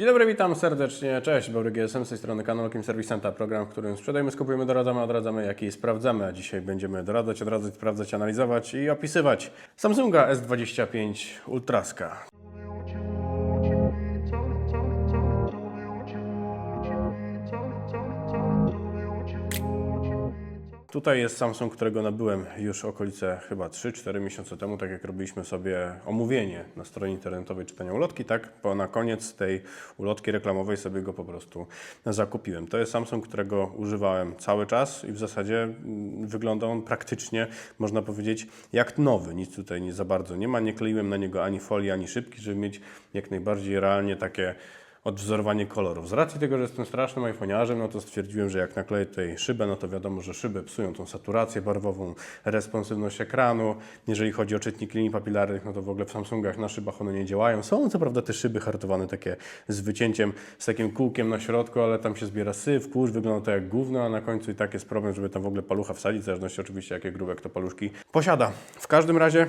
Dzień dobry, witam serdecznie. Cześć, Dobry GSM z tej strony kanał Kim Service Center, program, w którym sprzedajemy, skupujemy, doradzamy, odradzamy, jak i sprawdzamy. A dzisiaj będziemy doradzać, odradzać, sprawdzać, analizować i opisywać Samsunga S25 Ultraska. Tutaj jest Samsung, którego nabyłem już okolice chyba 3-4 miesiące temu, tak jak robiliśmy sobie omówienie na stronie internetowej czytania ulotki, tak po na koniec tej ulotki reklamowej sobie go po prostu zakupiłem. To jest Samsung, którego używałem cały czas i w zasadzie mm, wygląda on praktycznie, można powiedzieć, jak nowy. Nic tutaj nie za bardzo nie ma, nie kleiłem na niego ani folii, ani szybki, żeby mieć jak najbardziej realnie takie odwzorowanie kolorów. Z racji tego, że jestem strasznym iPhone'arzem, no to stwierdziłem, że jak nakleję tutaj szybę, no to wiadomo, że szyby psują tą saturację barwową, responsywność ekranu. Jeżeli chodzi o czytnik linii papilarnych, no to w ogóle w Samsungach na szybach one nie działają. Są co prawda te szyby hartowane takie z wycięciem, z takim kółkiem na środku, ale tam się zbiera syf, kurz, wygląda to jak gówno, a na końcu i tak jest problem, żeby tam w ogóle palucha wsadzić, w zależności oczywiście jakie grube kto paluszki posiada. W każdym razie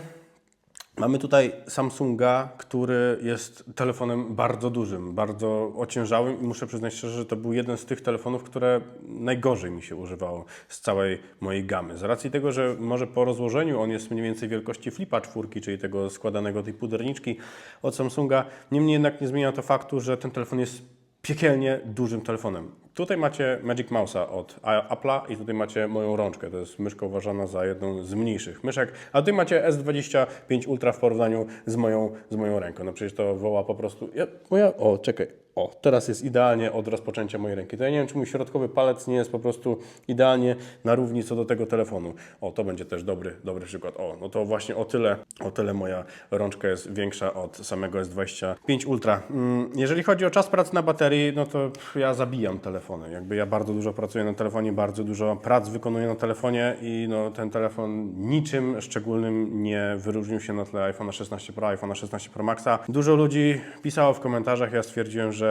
Mamy tutaj Samsunga, który jest telefonem bardzo dużym, bardzo ociężałym i muszę przyznać szczerze, że to był jeden z tych telefonów, które najgorzej mi się używało z całej mojej gamy. Z racji tego, że może po rozłożeniu on jest mniej więcej wielkości flipa czwórki, czyli tego składanego tej puderniczki od Samsunga, niemniej jednak nie zmienia to faktu, że ten telefon jest piekielnie dużym telefonem. Tutaj macie Magic Mouse'a od Apple'a i tutaj macie moją rączkę. To jest myszka uważana za jedną z mniejszych myszek. A tutaj macie S25 Ultra w porównaniu z moją, z moją ręką. No przecież to woła po prostu... Ja, moja, o, czekaj. O, teraz jest idealnie od rozpoczęcia mojej ręki. To ja nie wiem, czy mój środkowy palec nie jest po prostu idealnie na równi co do tego telefonu. O, to będzie też dobry, dobry przykład. O, no to właśnie o tyle, o tyle moja rączka jest większa od samego S25 Ultra. Mm, Jeżeli chodzi o czas pracy na baterii, no to ja zabijam telefony. Jakby ja bardzo dużo pracuję na telefonie, bardzo dużo prac wykonuję na telefonie i no, ten telefon niczym szczególnym nie wyróżnił się na tle iPhone 16 Pro, iPhone 16 Pro Maxa. Dużo ludzi pisało w komentarzach, ja stwierdziłem, że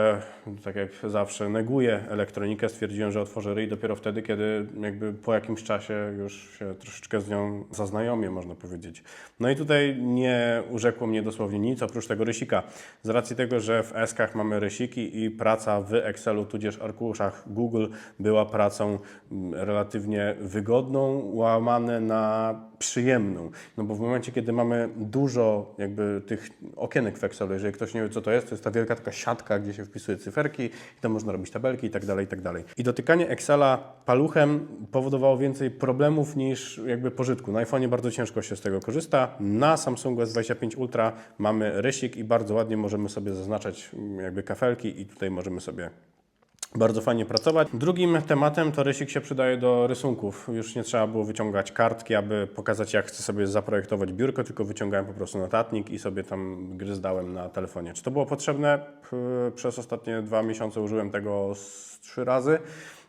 tak jak zawsze neguję elektronikę, stwierdziłem, że otworzę ryj dopiero wtedy, kiedy jakby po jakimś czasie już się troszeczkę z nią zaznajomię, można powiedzieć. No i tutaj nie urzekło mnie dosłownie nic oprócz tego rysika. Z racji tego, że w eskach mamy rysiki i praca w Excelu tudzież arkuszach Google była pracą mm, relatywnie wygodną, łamane na przyjemną. No bo w momencie, kiedy mamy dużo jakby tych okienek w Excelu, jeżeli ktoś nie wie, co to jest, to jest ta wielka taka siatka, gdzie się wpisuje cyferki i tam można robić tabelki i tak dalej, i tak dalej. I dotykanie Excela paluchem powodowało więcej problemów niż jakby pożytku. Na iPhone'ie bardzo ciężko się z tego korzysta. Na Samsungu S25 Ultra mamy rysik i bardzo ładnie możemy sobie zaznaczać jakby kafelki i tutaj możemy sobie bardzo fajnie pracować. Drugim tematem to rysik się przydaje do rysunków. Już nie trzeba było wyciągać kartki, aby pokazać, jak chcę sobie zaprojektować biurko, tylko wyciągałem po prostu notatnik i sobie tam gryzdałem na telefonie. Czy to było potrzebne? Przez ostatnie dwa miesiące użyłem tego z trzy razy.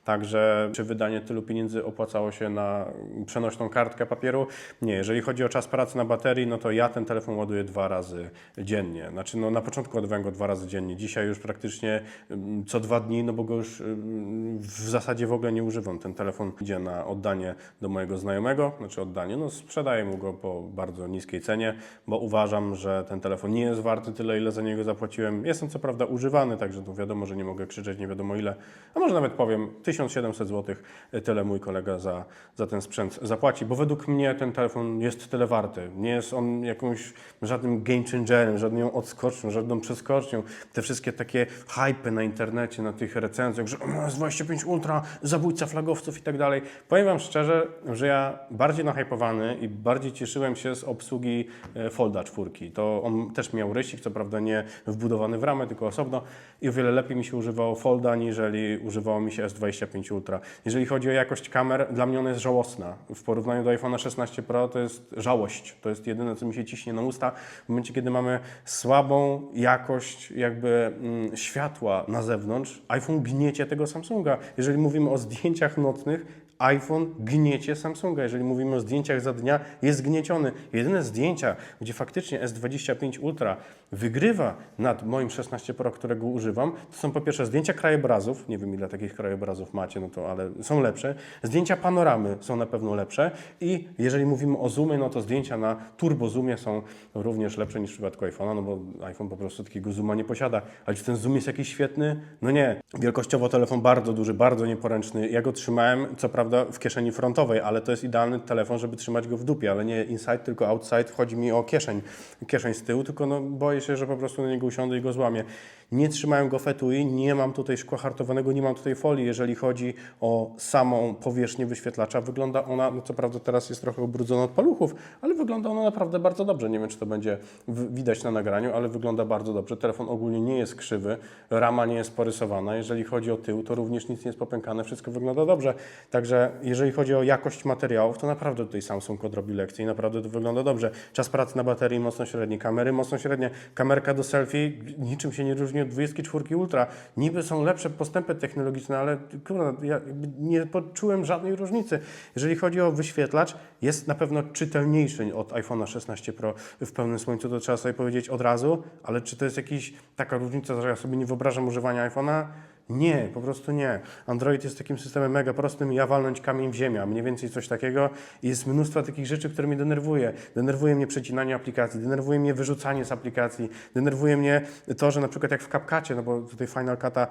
Także czy wydanie tylu pieniędzy opłacało się na przenośną kartkę papieru? Nie. Jeżeli chodzi o czas pracy na baterii, no to ja ten telefon ładuję dwa razy dziennie. Znaczy, no na początku ładowałem go dwa razy dziennie. Dzisiaj już praktycznie mm, co dwa dni, no bo go już mm, w zasadzie w ogóle nie używam. Ten telefon idzie na oddanie do mojego znajomego, znaczy oddanie, no sprzedaję mu go po bardzo niskiej cenie, bo uważam, że ten telefon nie jest warty tyle, ile za niego zapłaciłem. Jestem co prawda używany, także to wiadomo, że nie mogę krzyczeć nie wiadomo ile, a może nawet powiem 1700 zł, tyle mój kolega za, za ten sprzęt zapłaci, bo według mnie ten telefon jest tyle warty. Nie jest on jakąś żadnym game changerem, żadną odskocznią, żadną przeskocznią. Te wszystkie takie hype na internecie, na tych recenzjach, że S25 Ultra, zabójca flagowców i tak dalej. Powiem Wam szczerze, że ja bardziej nahypowany i bardziej cieszyłem się z obsługi e, Folda 4. To on też miał rysik, co prawda nie wbudowany w ramę, tylko osobno i o wiele lepiej mi się używało Folda, niżeli używało mi się S25 Ultra. Jeżeli chodzi o jakość kamer, dla mnie ona jest żałosna. W porównaniu do iPhone'a 16 Pro to jest żałość. To jest jedyne, co mi się ciśnie na usta. W momencie, kiedy mamy słabą jakość jakby mm, światła na zewnątrz, iPhone gniecie tego Samsunga. Jeżeli mówimy o zdjęciach nocnych, iPhone gniecie Samsunga. Jeżeli mówimy o zdjęciach za dnia, jest gnieciony. Jedyne zdjęcia, gdzie faktycznie S25 Ultra wygrywa nad moim 16 Pro, którego używam, to są po pierwsze zdjęcia krajobrazów, nie wiem ile takich krajobrazów macie, no to ale są lepsze. Zdjęcia panoramy są na pewno lepsze i jeżeli mówimy o zoomie, no to zdjęcia na turbo zoomie są również lepsze niż w przypadku iPhone'a, no bo iPhone po prostu takiego zooma nie posiada. Ale czy ten zoom jest jakiś świetny? No nie. Wielkościowo telefon bardzo duży, bardzo nieporęczny. Ja go trzymałem, co prawda, w kieszeni frontowej, ale to jest idealny telefon, żeby trzymać go w dupie, ale nie inside, tylko outside. Chodzi mi o kieszeń, kieszeń z tyłu, tylko no, boję się, że po prostu na niego usiądę i go złamię. Nie trzymałem go w etui, nie mam tutaj szkła hartowanego, nie mam tutaj folii. Jeżeli chodzi o samą powierzchnię wyświetlacza, wygląda ona, no co prawda teraz jest trochę ubrudzona od paluchów, ale wygląda ona naprawdę bardzo dobrze. Nie wiem, czy to będzie widać na nagraniu, ale wygląda bardzo dobrze. Telefon ogólnie nie jest krzywy, rama nie jest porysowana. Jeżeli chodzi o tył, to również nic nie jest popękane, wszystko wygląda dobrze. Także jeżeli chodzi o jakość materiałów, to naprawdę tutaj Samsung odrobi lekcję i naprawdę to wygląda dobrze. Czas pracy na baterii mocno średni, kamery mocno średnie, kamerka do selfie niczym się nie różni od 24 Ultra. Niby są lepsze postępy technologiczne, ale kurwa, ja nie poczułem żadnej różnicy. Jeżeli chodzi o wyświetlacz, jest na pewno czytelniejszy od iPhone'a 16 Pro w pełnym słońcu, to trzeba sobie powiedzieć od razu, ale czy to jest jakaś taka różnica, że ja sobie nie wyobrażam używania iPhone'a? Nie, po prostu nie. Android jest takim systemem mega prostym, ja walnąć kamień w ziemię, a mniej więcej coś takiego. Jest mnóstwo takich rzeczy, które mnie denerwuje. Denerwuje mnie przecinanie aplikacji, denerwuje mnie wyrzucanie z aplikacji, denerwuje mnie to, że na przykład jak w CapCutie, no bo tutaj Final Cut'a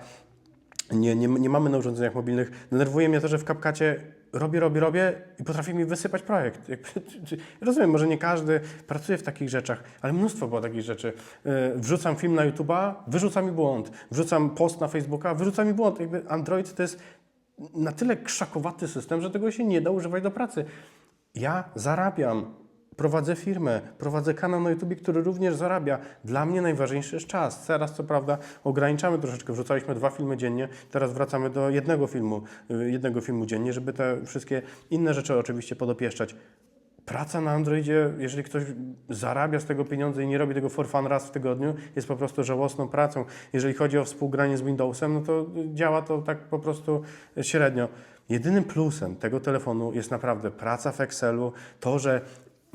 nie, nie, nie mamy na urządzeniach mobilnych. Denerwuje mnie to, że w CapCutie robię, robię, robię i potrafi mi wysypać projekt. Rozumiem, może nie każdy pracuje w takich rzeczach, ale mnóstwo było takich rzeczy. Yy, Wrzucam film na YouTube'a, wyrzuca mi błąd. Wrzucam post na Facebooka, wyrzuca mi błąd. Jakby Android to jest na tyle krzakowaty system, że tego się nie da używać do pracy. Ja zarabiam, prowadzę firmę, prowadzę kanał na YouTube, który również zarabia. Dla mnie najważniejszy jest czas. Teraz co prawda ograniczamy troszeczkę, wrzucaliśmy dwa filmy dziennie, teraz wracamy do jednego filmu, y, jednego filmu dziennie, żeby te wszystkie inne rzeczy oczywiście podopieszczać. Praca na Androidzie, jeżeli ktoś zarabia z tego pieniądze i nie robi tego for fun raz w tygodniu, jest po prostu żałosną pracą. Jeżeli chodzi o współgranie z Windowsem, no to działa to tak po prostu średnio. Jedynym plusem tego telefonu jest naprawdę praca w Excelu, to, że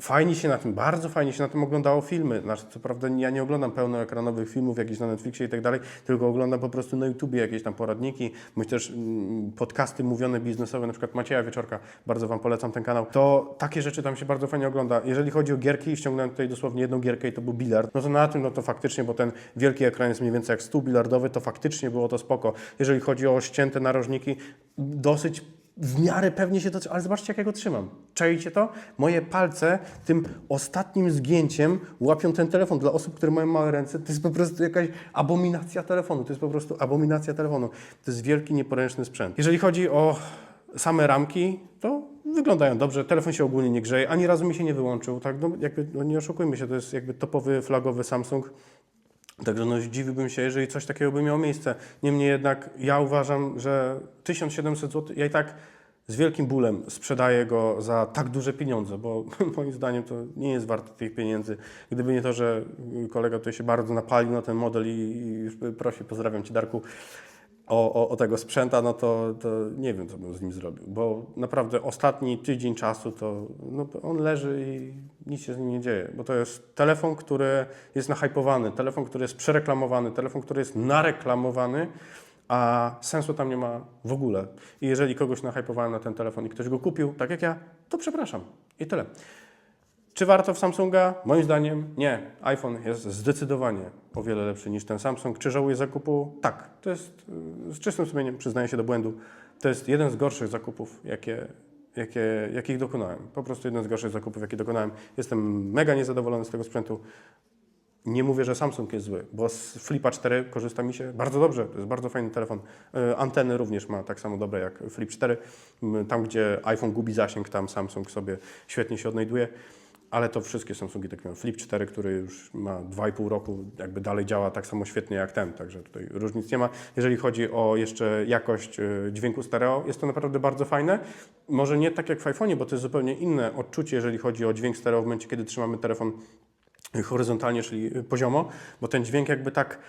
Fajnie się na tym, bardzo fajnie się na tym oglądało filmy. Znaczy, co prawda ja nie oglądam pełnoekranowych filmów jakichś na Netflixie i tak dalej, tylko oglądam po prostu na YouTubie jakieś tam poradniki, bądź też mm, podcasty mówione biznesowe, na przykład Macieja Wieczorka, bardzo Wam polecam ten kanał. To takie rzeczy tam się bardzo fajnie ogląda. Jeżeli chodzi o gierki, ściągnąłem tutaj dosłownie jedną gierkę i to był bilard, no to na tym, no to faktycznie, bo ten wielki ekran jest mniej więcej jak stół bilardowy, to faktycznie było to spoko. Jeżeli chodzi o ścięte narożniki, dosyć w miarę pewnie się to, ale zobaczcie jak ja go trzymam. Czajcie to? Moje palce tym ostatnim zgięciem łapią ten telefon. Dla osób, które mają małe ręce, to jest po prostu jakaś abominacja telefonu. To jest po prostu abominacja telefonu. To jest wielki, nieporęczny sprzęt. Jeżeli chodzi o same ramki, to wyglądają dobrze. Telefon się ogólnie nie grzeje. Ani razu mi się nie wyłączył. Tak? No, jakby, no nie oszukujmy się, to jest jakby topowy, flagowy Samsung. Także no, zdziwiłbym się, jeżeli coś takiego by miało miejsce. Niemniej jednak ja uważam, że 1700 zł, ja i tak z wielkim bólem sprzedaję go za tak duże pieniądze, bo moim zdaniem to nie jest warte tych pieniędzy. Gdyby nie to, że kolega tutaj się bardzo napalił na ten model i, i prosi, pozdrawiam Cię Darku, o, o, o tego sprzęta, no to, to nie wiem, co bym z nim zrobił, bo naprawdę ostatni tydzień czasu to no, on leży i nic się z nim nie dzieje, bo to jest telefon, który jest nahypowany, telefon, który jest przereklamowany, telefon, który jest nareklamowany, a sensu tam nie ma w ogóle. I jeżeli kogoś nahypowałem na ten telefon i ktoś go kupił, tak jak ja, to przepraszam. I tyle. Czy warto w Samsunga? Moim zdaniem nie. iPhone jest zdecydowanie o wiele lepszy niż ten Samsung. Czy żałuję zakupu? Tak. To jest y, z czystym sumieniem, przyznaję się do błędu. To jest jeden z gorszych zakupów, jakie, jakie, jakich dokonałem. Po prostu jeden z gorszych zakupów, jakie dokonałem. Jestem mega niezadowolony z tego sprzętu. Nie mówię, że Samsung jest zły, bo z Flipa 4 korzysta mi się bardzo dobrze. To jest bardzo fajny telefon. E, Anteny również ma tak samo dobre jak Flip 4. M, Tam, gdzie iPhone gubi zasięg, tam Samsung sobie świetnie się odnajduje. Ale to wszystkie Samsungi tak mają. Flip 4, który już ma 2,5 roku, jakby dalej działa tak samo świetnie jak ten, także tutaj różnic nie ma. Jeżeli chodzi o jeszcze jakość e, dźwięku stereo, jest to naprawdę bardzo fajne. Może nie tak jak w iPhone'ie, bo to jest zupełnie inne odczucie, jeżeli chodzi o dźwięk stereo w momencie, kiedy trzymamy telefon horyzontalnie, czyli poziomo, bo ten dźwięk jakby tak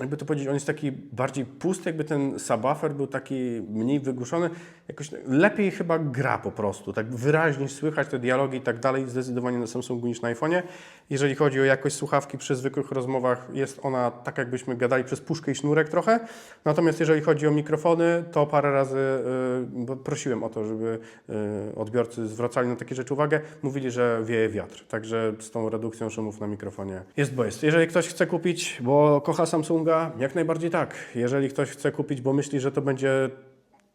jakby to powiedzieć, on jest taki bardziej pusty, jakby ten subwoofer był taki mniej wygłuszony. Jakoś lepiej chyba gra po prostu, tak wyraźnie słychać te dialogi i tak dalej, zdecydowanie na Samsungu niż na iPhone'ie. Jeżeli chodzi o jakość słuchawki przy zwykłych rozmowach, jest ona tak jakbyśmy gadali przez puszkę i sznurek trochę. Natomiast jeżeli chodzi o mikrofony, to parę razy y, bo prosiłem o to, żeby y, odbiorcy zwracali na takie rzeczy uwagę. Mówili, że wieje wiatr, także z tą redukcją szumów na mikrofonie jest bo jest. Jeżeli ktoś chce kupić, bo kocha Samsunga, jak najbardziej tak. Jeżeli ktoś chce kupić, bo myśli, że to będzie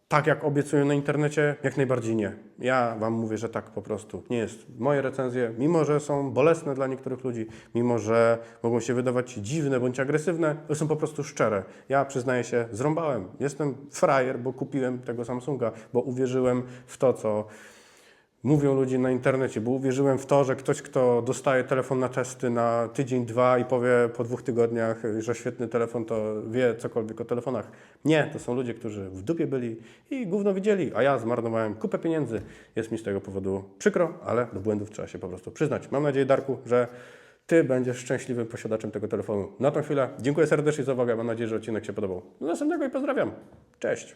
tak jak obiecują na internecie, jak najbardziej nie. Ja Wam mówię, że tak po prostu. Nie jest moje recenzje, mimo że są bolesne dla niektórych ludzi, mimo że mogą się wydawać dziwne bądź agresywne, to są po prostu szczere. Ja przyznaję się, zrąbałem. Jestem frajer, bo kupiłem tego Samsunga, bo uwierzyłem w to, co mówią ludzie na internecie, bo uwierzyłem w to, że ktoś, kto dostaje telefon na testy na tydzień, dwa i powie po dwóch tygodniach, że świetny telefon, to wie cokolwiek o telefonach. Nie, to są ludzie, którzy w dupie byli i gówno widzieli, a ja zmarnowałem kupę pieniędzy. Jest mi z tego powodu przykro, ale do błędów trzeba się po prostu przyznać. Mam nadzieję, Darku, że Ty będziesz szczęśliwym posiadaczem tego telefonu. Na tą chwilę dziękuję serdecznie za uwagę. Mam nadzieję, że odcinek się podobał. Do następnego i pozdrawiam. Cześć.